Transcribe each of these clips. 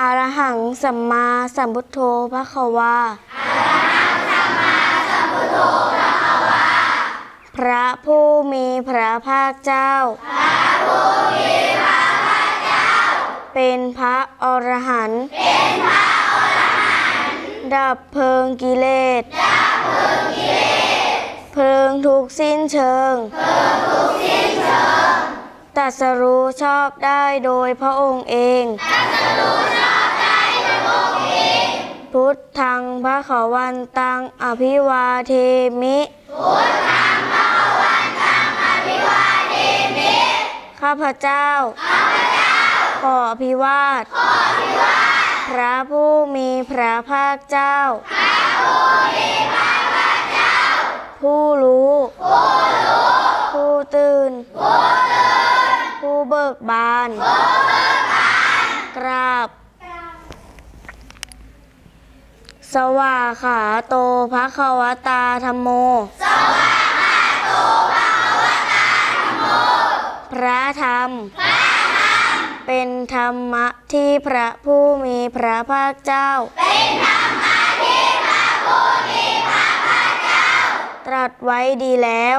อรหังสัมมาสัมพุทโธพระขวาอรหังสัมมาสัมพุทโธพระขวาพระผู้มีพระภาคเจ้า พระผู้มีพระภาคเจ้า เป็นพระอรหันต์ เป็นพระอรหันต์ ดับเพลิงกิเลส ดับเพลิงกิเลส เพลิงทุกสิ้นเชิง เพลิงทุก ตัสรู้ชอบได้โดยพระองค์เองตัสรู้ชอบได้โดยพระองค์เอง พุทธังพระขวันตังอภิวาเทมิ พุทธังพระขวันตังอภิวาเทมิ ข้าพเจ้า ข้าพเจ้า ขออภิวาท ขออภิวาท พระผู้มีพระภาคเจ้า พระผู้มีพระภาคเจ้า ผู้รู้ ผู้รู้ ผู้ตื่น กบานกราบ สวาขาโตภะคะวตาธรรมโม พระธรรม เป็นธรรมะที่พระผู้มีพระภาคเจ้า ตรัสไว้ดีแล้ว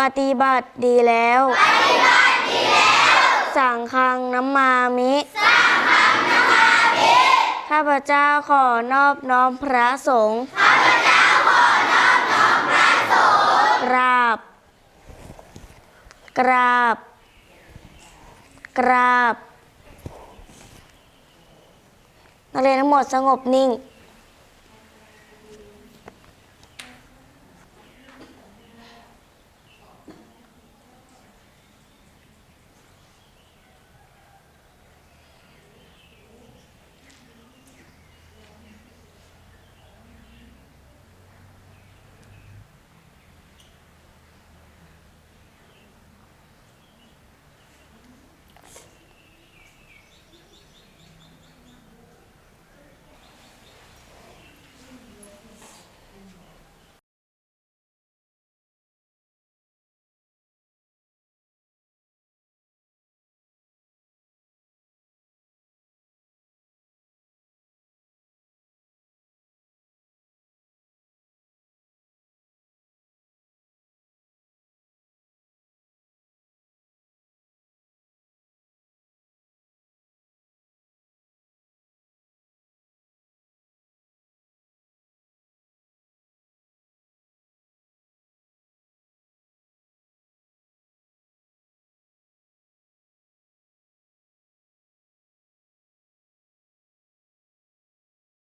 ปฏิบัติดีแล้ว สังฆังน้ำมามิข้าพเจ้าขอนอบน้อมพระสงฆ์ กราบ กราบ กราบ นักเรียนทั้งหมดสงบนิ่ง